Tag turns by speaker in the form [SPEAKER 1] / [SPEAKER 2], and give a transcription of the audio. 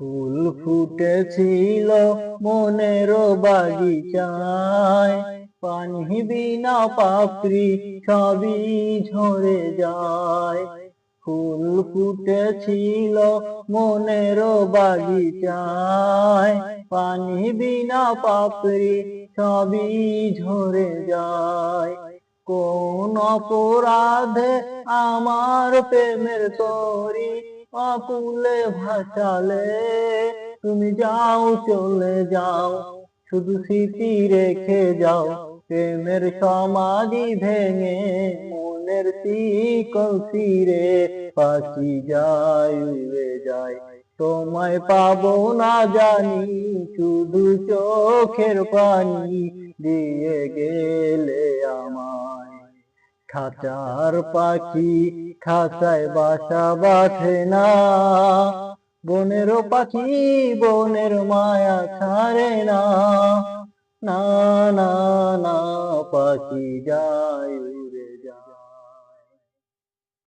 [SPEAKER 1] ফুল ফুটেছিল মনের বাগিচায়। পানি বিনা পাপড়ি সবই ঝরে যায়। ফুল ফুটেছিল মনের বাগিচায়। পানি বিনা পাপড়ি সবই ঝরে যায়। কোন অপরাধে আমার প্রেমের তরি অকুলে ভাসালে, তুমি যাও, চলে যাও, শুধু স্মৃতি রেখে যাও, প্রেমের সমাধি ভেঙে মনের শিকল ছিঁড়ে পাখি যায়, উড়ে যায়। তোমায় পাবো না জানি, শুধু চোখের পানি দিয়ে গেলে আমায়। খাঁচার পাখি খাঁচায় বাসা বাঁধে না। বনের পাখি বনের মায়া ছাড়ে না। না না না, পাখি যায়